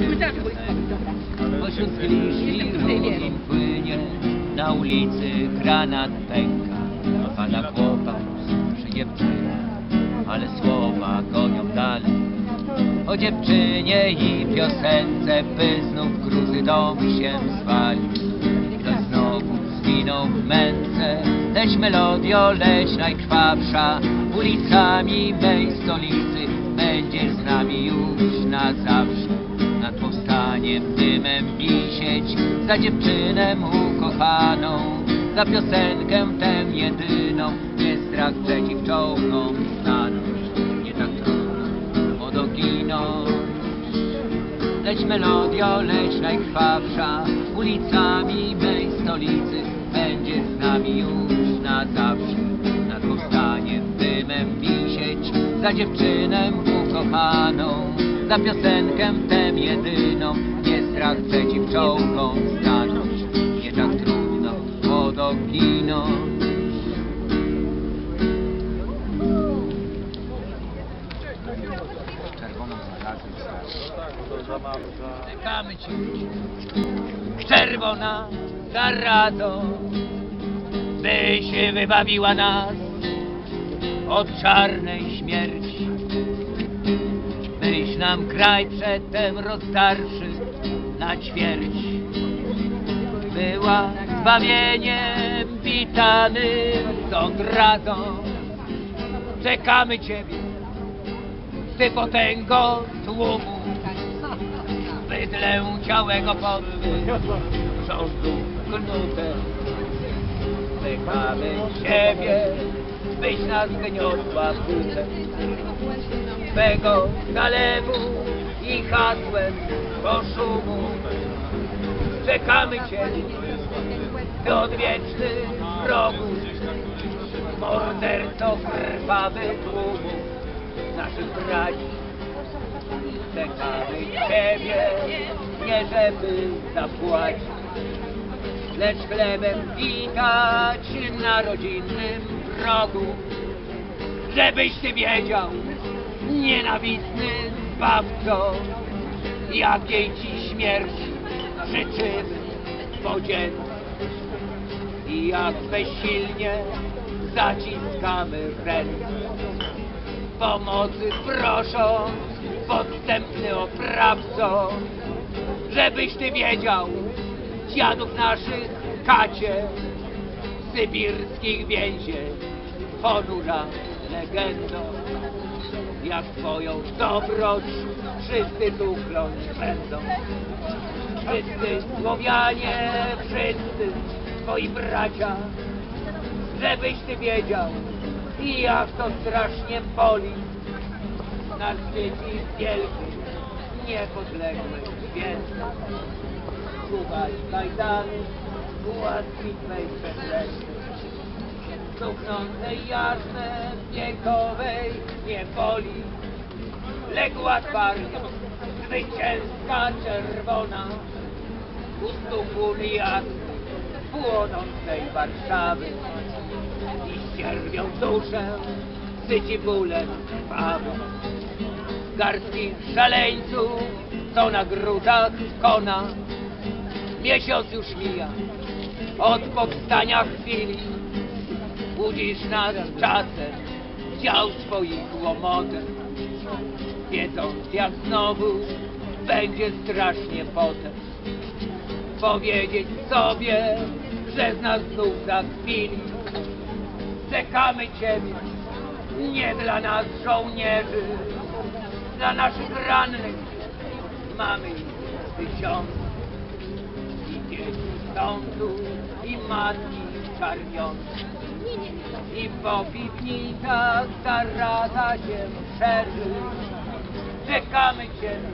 na cmentarzu wojskowym, dobra. Pośród wieru. rubin płynie, na ulicy granat pęka. Pada chłopak przy dziewczynie, ale słowa gonią dalej. O dziewczynie i piosence, by znów gruzy dom się zwalił. Ktoś znowu zginął w męce, lecz melodio, leć najkrwawsza, ulicami mej stolicy będzie z nami już na zawsze. Nad powstaniem dymem wisieć, za dziewczynę ukochaną, za piosenkę tę jedyną, nie strach przeciw czołgom stanąć, nie tak trudno odoginąć. Leć melodio, leć najkrwawsza, ulicami mej stolicy, będzie z nami już na zawsze. Nad powstaniem dymem wisieć, za dziewczynę ukochaną, za piosenkę tę jedyną, nie strach przeciw czołgom stanąć, nie tak trudno odoginąć. Czerwoną Czekamy. Czerwona zarado, byś wybawiła nas od czarnej śmierci. Nam kraj przedtem rozdarszy na ćwierć. Była zbawieniem witanym tą radą. Czekamy Ciebie, Ty potęgo tłumu bydlę ciałego podły rządu knute. Czekamy Ciebie, byś nas gniotła butem Twego zalewu i hasłem po szumu. Czekamy Ciebie, Ty odwieczny wrogu, morderco krwawy tłumu naszych braci. Czekamy Ciebie, nie żeby zapłacić, lecz chlebem witać na rodzinnym progu. Żebyś Ty wiedział, nienawistny zbawco, jakiej Ci śmierci życzymy podzięce. I jak bezsilnie zaciskamy ręce pomocy prosząc, podstępny oprawco, żebyś ty wiedział, dziadów naszych kacie, sybirskich więzień, ponura legendą, jak twoją dobroć wszyscy tu chląć będą. Wszyscy Słowianie, wszyscy twoi bracia, żebyś ty wiedział, i jak to strasznie boli na świecie wielkim, niepodległej święta. Słuchać kajdany, łaski Twej cuchnącej jarzmem wiekowej niewoli. Legła twarda, zwycięska czerwona, u stóp uli jasnej, płonącej Warszawy i ścierwią duszę, syci bólem krwawym. Garstki szaleńców, co na gruzach kona, miesiąc już mija, od powstania chwili, łudzisz nas czasem, dział swoich łomotem, wiedząc jak znowu będzie strasznie potem. Powiedzieć sobie, że z nas znów za chwili czekamy Ciebie, nie dla nas żołnierzy, dla naszych rannych mamy tysiące i dzieci są tu i matki czarniące i po piwnicach zaraza się szerzy. Czekamy Ciebie,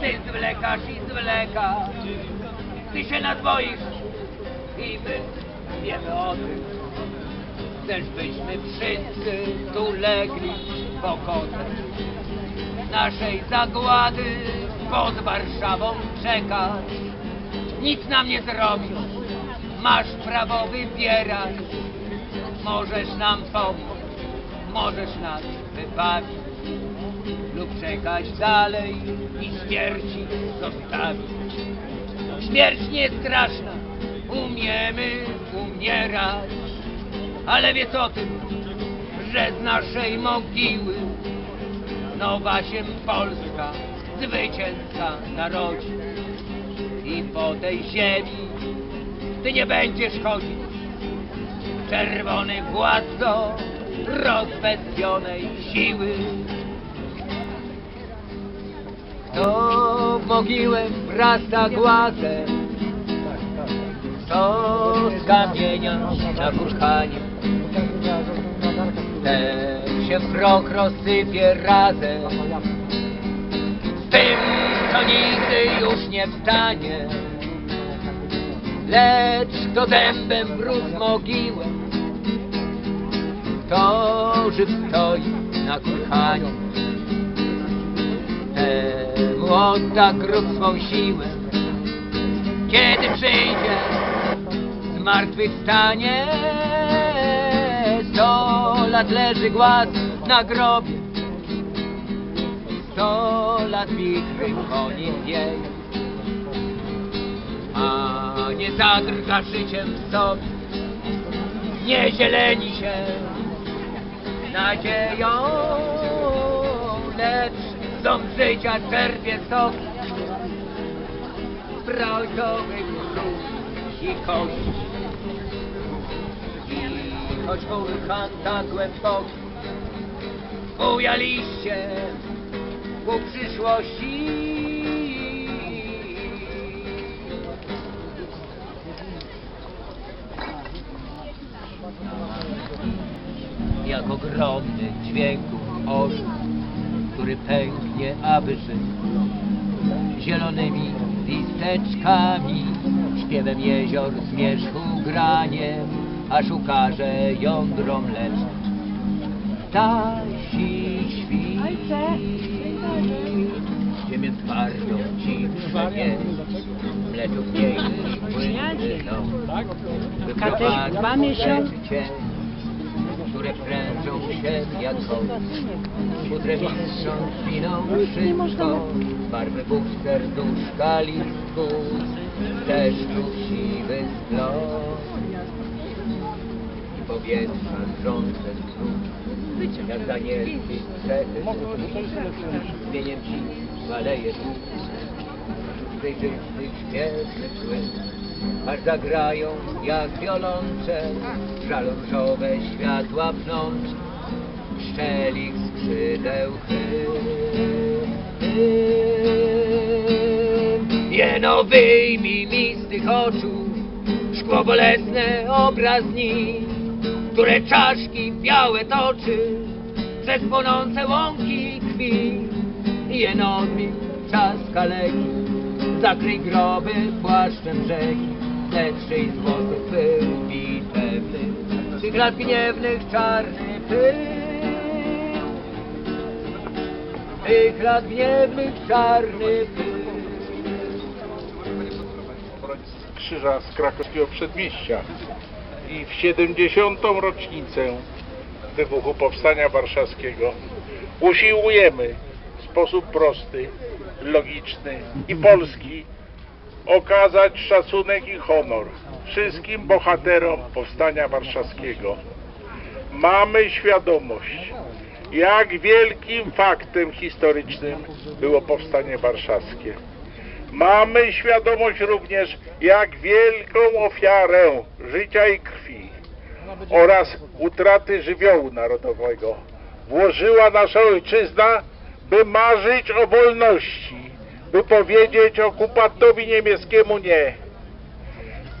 Ty zwlekasz i zwlekasz, Ty się nas boisz i my wiemy o tym. Chcesz byśmy wszyscy tu legli pokotem naszej zagłady pod Warszawą czekać. Nic nam nie zrobią, masz prawo wybierać. Możesz nam pomóc, możesz nas wybawić. Lub czekać dalej i śmierci zostawić. Śmierć nie straszna, umiemy umierać, ale wiedz o tym, że z naszej mogiły nowa się Polska zwycięzca narodzi. I po tej ziemi ty nie będziesz chodzić, czerwony władco rozbestionej siły. Kto w mogiłę wrasta głazem, to z kamienia na wulkanie. Ten się proch rozsypie razem z tym, co nigdy już nie wstanie. Lecz kto dębem wróg mogiłę, to żyw stoi na kurhanie. Temu odda grób swą siłę, kiedy przyjdzie zmartwychwstanie. Sto lat leży głaz na grobie, sto lat wichry po nim wieje, a nie zadrga życiem w sobie, nie zieleni się nadzieją, lecz dom życia czerpie sok z krów i kości. I choć wulkan tak głęboki, bujaliście ku przyszłości. Jak ogromny dźwięków orzeł, który pęknie, aby żyć zielonymi listeczkami, śpiewem jezior zmierzchu graniem, aż ukaże jądro mleczne. Stasi świt, ziemię twardą ci przenieść, mleczu w niej płyną, Katek, dwa miesiące. Które prężą się jak hołd. Pudrem mistrzą winą wszystko, barwy bóg serduszka listków, deszczu siwy splot. I powietrza drące znów, jak danielski strzechy, zmieniem ci maleje tu, przejrzystych śpieszny płyn, aż zagrają jak wiolonczel, żal różowe światła pnąć, szczelik skrzydeł hymn. Jeno wyjmij mi z tych oczu szkło bolesne obraz dni, które czaszki białe toczy przez płonące łąki krwi. Jeno odmień czas kaleki, zakryj groby płaszczem rzeki, lecz z włosów pył bitewny, tych lat gniewnych czarny pył. Tych lat gniewnych czarny pył. krzyża z krakowskiego przedmieścia i w 70. rocznicę wybuchu Powstania Warszawskiego usiłujemy w sposób prosty, logiczny i polski okazać szacunek i honor wszystkim bohaterom Powstania Warszawskiego. Mamy świadomość, jak wielkim faktem historycznym było Powstanie Warszawskie. Mamy świadomość również, jak wielką ofiarę życia i krwi oraz utraty żywiołu narodowego włożyła nasza ojczyzna, by marzyć o wolności, by powiedzieć okupatowi niemieckiemu nie.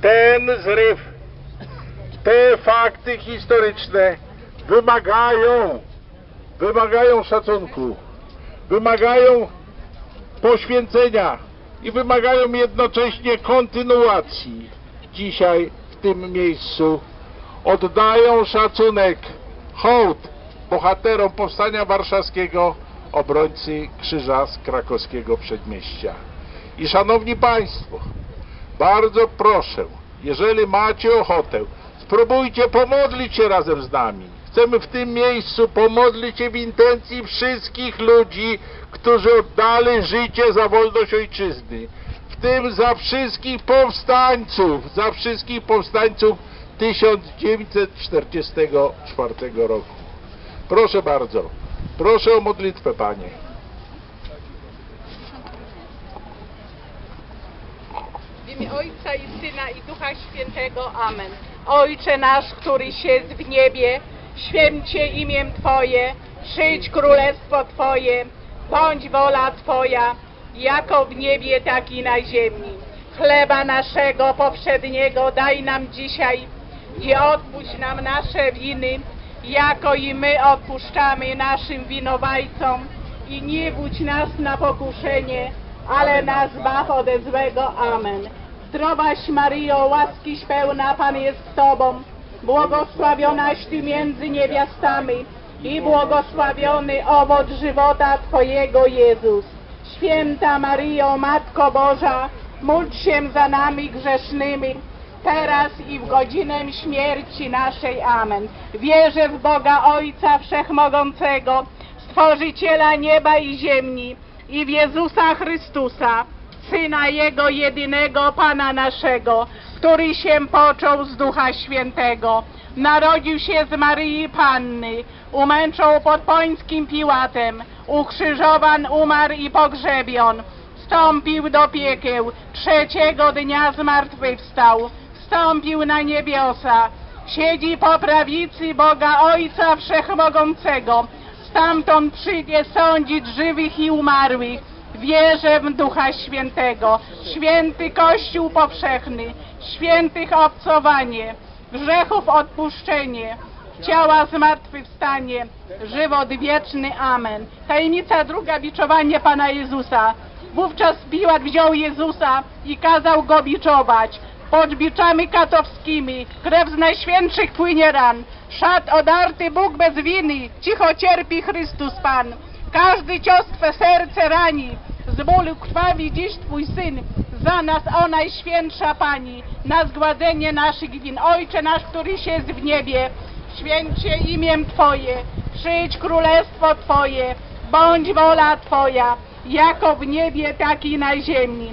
Ten zryw, te fakty historyczne wymagają, wymagają szacunku, wymagają poświęcenia i wymagają jednocześnie kontynuacji. Dzisiaj w tym miejscu oddają szacunek, hołd bohaterom Powstania Warszawskiego, obrońcy Krzyża z krakowskiego przedmieścia. I szanowni Państwo, bardzo proszę, jeżeli macie ochotę, spróbujcie pomodlić się razem z nami. chcemy w tym miejscu pomodlić się w intencji wszystkich ludzi, którzy oddali życie za wolność ojczyzny. W tym za wszystkich powstańców, za wszystkich powstańców 1944 roku. Proszę bardzo, proszę o modlitwę, Panie. W imię Ojca i Syna i Ducha Świętego. Amen. Ojcze nasz, któryś jest w niebie, święcie imię Twoje, przyjdź królestwo Twoje, bądź wola Twoja, jako w niebie, tak i na ziemi. Chleba naszego powszedniego daj nam dzisiaj i odpuść nam nasze winy, jako i my odpuszczamy naszym winowajcom i nie wódź nas na pokuszenie, ale nas zbaw ode złego. Amen. Zdrowaś Maryjo, łaskiś pełna, Pan jest z Tobą, błogosławionaś Ty między niewiastami i błogosławiony owoc żywota Twojego Jezus. Święta Maryjo, Matko Boża, módl się za nami grzesznymi, teraz i w godzinę śmierci naszej. Amen. Wierzę w Boga Ojca Wszechmogącego, Stworzyciela nieba i ziemi i w Jezusa Chrystusa, Syna Jego jedynego Pana naszego, który się począł z Ducha Świętego, narodził się z Maryi Panny, umęczał pod Pońskim Piłatem, ukrzyżowan, umarł i pogrzebion, wstąpił do piekieł, trzeciego dnia zmartwychwstał, wstąpił na niebiosa, siedzi po prawicy Boga Ojca Wszechmogącego, stamtąd przyjdzie sądzić żywych i umarłych. Wierzę w Ducha Świętego, święty Kościół powszechny, świętych obcowanie, grzechów odpuszczenie, ciała zmartwychwstanie, żywot wieczny. Amen. Tajemnica druga, biczowanie Pana Jezusa. Wówczas Piłat wziął Jezusa i kazał go biczować. Pod biczami katowskimi krew z najświętszych płynie ran. Szat odarty Bóg bez winy, cicho cierpi Chrystus Pan. Każdy cios Twe serce rani, z bólu krwawi dziś Twój Syn. Za nas, o Najświętsza Pani, na zgładzenie naszych win. Ojcze nasz, któryś jest w niebie, święcie imię Twoje, przyjdź królestwo Twoje, bądź wola Twoja, jako w niebie, tak i na ziemi.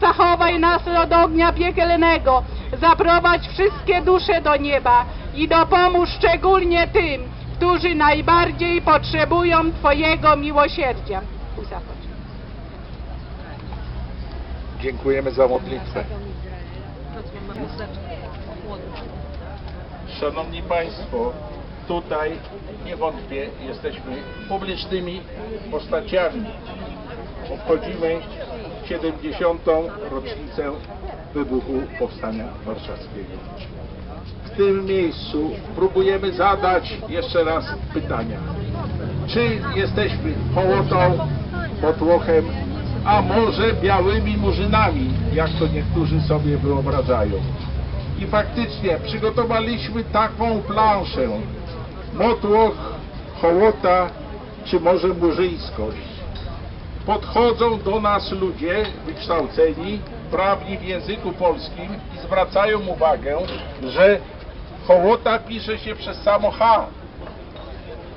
zachowaj nas od ognia piekielnego, zaprowadź wszystkie dusze do nieba i dopomóż szczególnie tym, którzy najbardziej potrzebują Twojego miłosierdzia. Dziękujemy za modlitwę. Szanowni Państwo, tutaj niewątpliwie jesteśmy publicznymi postaciami. Obchodzimy 70. rocznicę wybuchu Powstania Warszawskiego. W tym miejscu próbujemy zadać jeszcze raz pytania. Czy jesteśmy hołotą, potłochem, a może białymi murzynami, jak to niektórzy sobie wyobrażają? I faktycznie przygotowaliśmy taką planszę. Motłoch, hołota, czy może murzyńskość. Podchodzą do nas ludzie wykształceni, prawni w języku polskim i zwracają uwagę, że hołota pisze się przez samo H.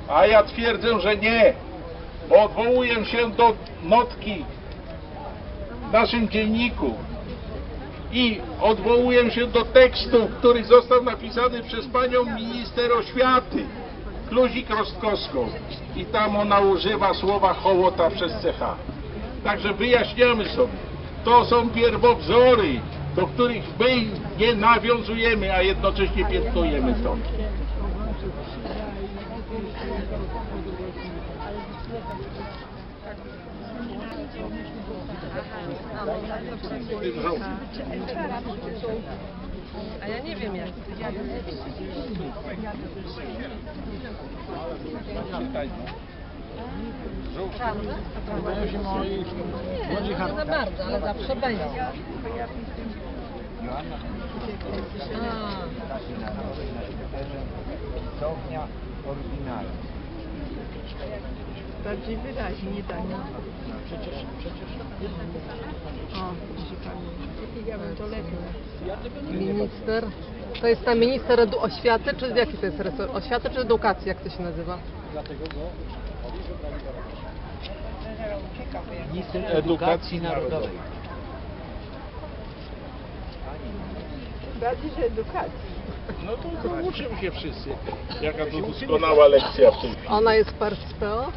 A ja twierdzę, że nie, bo odwołuję się do notki w naszym dzienniku i odwołuję się do tekstu, który został napisany przez panią minister oświaty, Kluzik Rostkowską. I tam ona używa słowa hołota przez CH. Także wyjaśniamy sobie, to są pierwowzory, do których my nie nawiązujemy, a jednocześnie piętnujemy to. Tym. A ja nie wiem jak. Nie, nie za bardzo, ale zawsze będzie. A, Sownia oryginalna. Bardziej wyraźnie, nie tak. Przecież, przecież. O, widzi pani. Ja bym to lepiej. Minister. To jest tam minister edu- oświaty, czy jaki to jest resort? Oświaty czy edukacji, jak to się nazywa? Minister Edukacji Narodowej. Bardziej, że edukacji. No to, to uczą się wszyscy. Jaka to doskonała lekcja w chwili. Ona jest part z PO?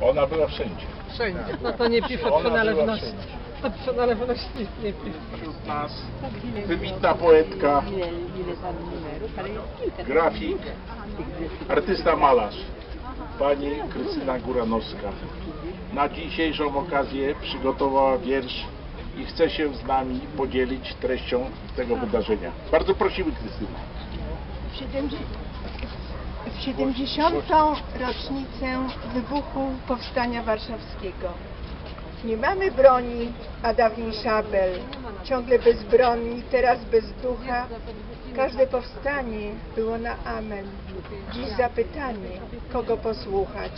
Ona była wszędzie. Wszędzie. No to nie pisze przynależności. To przynależności nie pisze. Wśród nas wybitna poetka, Ile, ile tam numerów, ale jest kilka. grafik, artysta malarz, pani Krystyna Góranowska. Na dzisiejszą okazję przygotowała wiersz i chce się z nami podzielić treścią tego wydarzenia. Bardzo prosimy Krystyna. W 70 w 70. rocznicę wybuchu Powstania Warszawskiego. Nie mamy broni, a dawniej szabel. Ciągle bezbronni, teraz bez ducha. Każde powstanie było na amen. Dziś zapytanie, kogo posłuchać.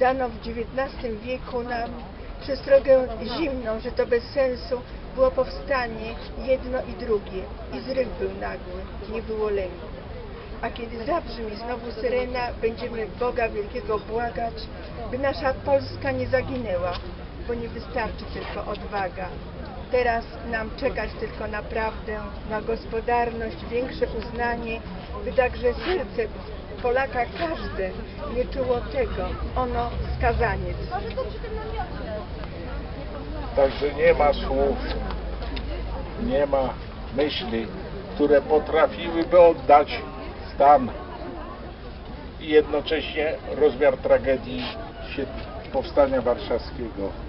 Dano w XIX wieku nam Przestrogę zimną, że to bez sensu było powstanie jedno i drugie i zryw był nagły, nie było lęku. A kiedy zabrzmi znowu syrena, będziemy Boga Wielkiego błagać, by nasza Polska nie zaginęła, bo nie wystarczy tylko odwaga. Teraz nam czekać tylko na prawdę, na gospodarność, większe uznanie, by także serce Polaka każde nie czuło tego, ono skazaniec. Także nie ma słów, nie ma myśli, które potrafiłyby oddać stan i jednocześnie rozmiar tragedii powstania warszawskiego.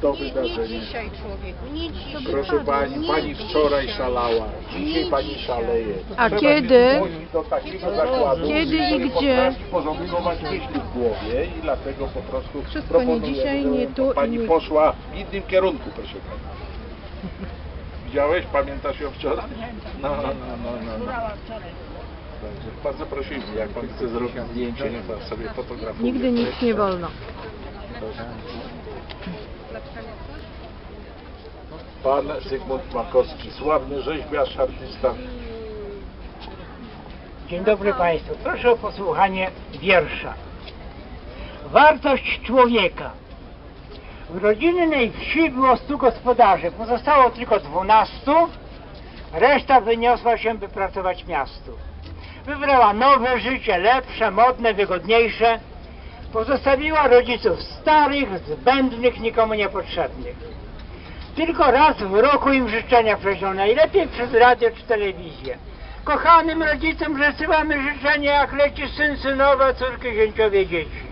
To wydarzenie. człowieku, nie dzisiaj. Proszę pani, pani wczoraj szalała, dzisiaj pani szaleje. A Trzeba kiedy? do takiego zakładu, Kiedy i gdzie? porządkować myśli w głowie i dlatego po prostu Wszystko nie proponuję, dzisiaj, żeby nie tu Pani nie- poszła w innym kierunku, proszę pani. Widziałeś? Pamiętasz ją wczoraj? No, no, no, no. no. Także bardzo prosimy, jak pan chce zrobić zdjęcie, niech pan sobie fotografuje. Nigdy nic nie wolno. Pan Zygmunt Makowski, sławny rzeźbiarz, artysta. Dzień dobry Państwu. Proszę o posłuchanie wiersza. Wartość człowieka. W rodzinnej wsi było stu gospodarzy, pozostało tylko dwunastu, reszta wyniosła się, by pracować miastu. Wybrała nowe życie, lepsze, modne, wygodniejsze. Pozostawiła rodziców starych, zbędnych, nikomu niepotrzebnych. Tylko raz w roku im życzenia prześlą, najlepiej przez radio czy telewizję. Kochanym rodzicom przesyłamy życzenia, jak leci syn, synowa, córki, zięciowie, dzieci.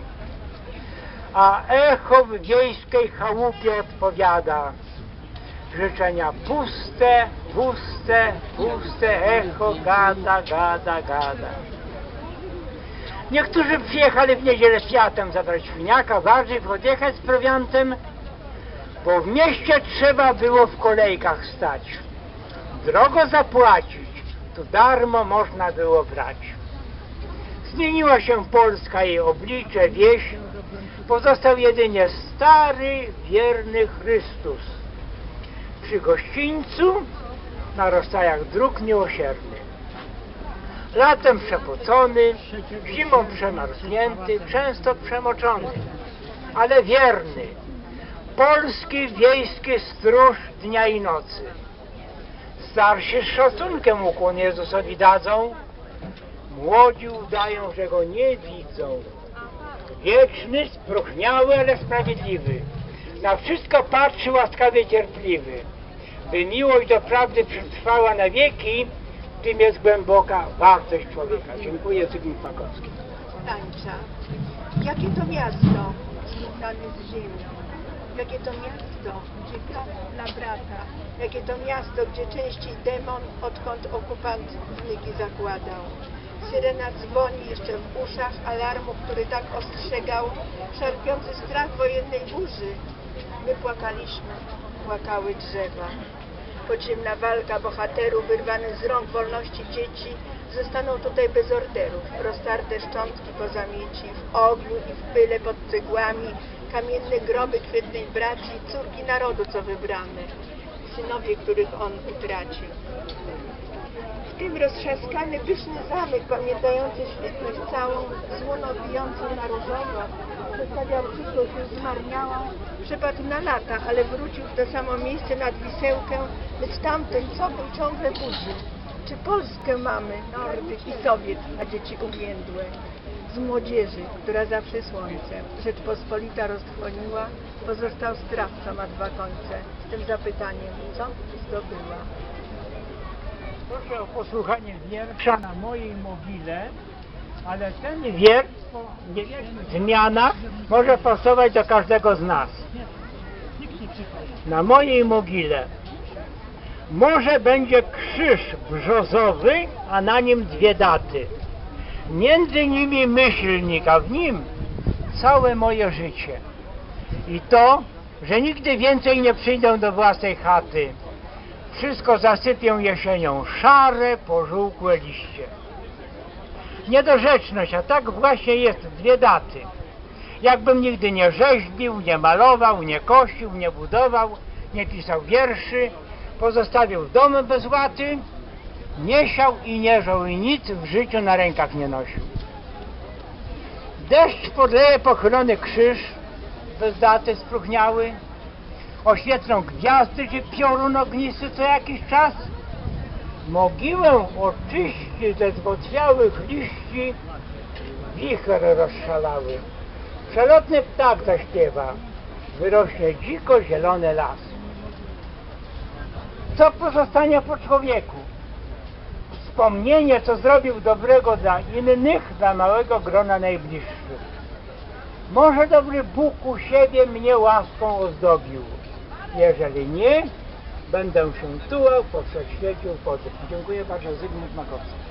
A echo w wiejskiej chałupie odpowiada. Życzenia puste, puste, puste, echo gada, gada, gada. Niektórzy przyjechali w niedzielę światem zabrać świniaka, warzyw, odjechać z prowiantem, bo w mieście trzeba było w kolejkach stać. Drogo zapłacić, to darmo można było brać. Zmieniła się Polska, jej oblicze, wieś, pozostał jedynie stary, wierny Chrystus. Przy gościńcu, na rozstajach dróg miłosierny. Latem przepocony, zimą przemarznięty, często przemoczony, ale wierny, polski wiejski stróż dnia i nocy. Starsi z szacunkiem ukłon Jezusowi dadzą, młodzi udają, że go nie widzą. Wieczny, spróchniały, ale sprawiedliwy, na wszystko patrzy łaskawie cierpliwy. By miłość do prawdy przetrwała na wieki, tym jest głęboka wartość człowieka. Dziękuję, Zygmunt Makowski. tańcza. Jakie to miasto zrównane z ziemią? Jakie to miasto, gdzie brat dla brata? Jakie to miasto, gdzie częściej demon, odkąd okupant znyki zakładał? Syrena dzwoni jeszcze w uszach alarmu, który tak ostrzegał, szarpiący strach wojennej burzy. My płakaliśmy, płakały drzewa. Podziemna walka bohaterów wyrwanych z rąk wolności dzieci zostaną tutaj bez orderów. Roztarte szczątki po zamieci, w ogniu i w pyle pod cegłami, kamienne groby kwietnej braci, córki narodu, co wybrane, synowie, których on utracił. W tym roztrzaskany, pyszny zamek, pamiętający świetność całą, złono bijącą na różowo, przedstawiał przyszłość już zmarniałą, przepadł na lata, ale wrócił w to samo miejsce nad Wisełkę, lecz tamten, co był ciągle budzi. Czy Polskę mamy, Nordyk i Sowiet, a dzieci uwiędłe? Z młodzieży, która zawsze słońce, Rzeczpospolita roztrwoniła, pozostał strach, ma dwa końce, z tym zapytaniem, co zdobyła? Proszę o posłuchanie wiersza na mojej mogile, ale ten wiersz niewielkich zmianach może pasować do każdego z nas. Na mojej mogile może będzie krzyż brzozowy, a na nim dwie daty. Między nimi myślnik, a w nim całe moje życie. I to, że nigdy więcej nie przyjdę do własnej chaty. Wszystko zasypią jesienią szare, pożółkłe liście. Niedorzeczność, a tak właśnie jest, dwie daty. Jakbym nigdy nie rzeźbił, nie malował, nie kościł, nie budował, nie pisał wierszy, pozostawił dom bez łaty, nie siał i nie żął i nic w życiu na rękach nie nosił. Deszcz podleje pochylony krzyż, bez daty spróchniały, oświetlą gwiazdy czy piorun ognisty co jakiś czas, mogiłę oczyści ze zbotwiałych liści, wicher rozszalały. Przelotny ptak zaśpiewa, wyrośnie dziko zielony las. Co pozostanie po człowieku? Wspomnienie, co zrobił dobrego dla innych, dla małego grona najbliższych. Może dobry Bóg u siebie mnie łaską ozdobił. Jeżeli nie, będę się tułał po wszechświeciu pozyw. Dziękuję bardzo, Zygmunt Makowski.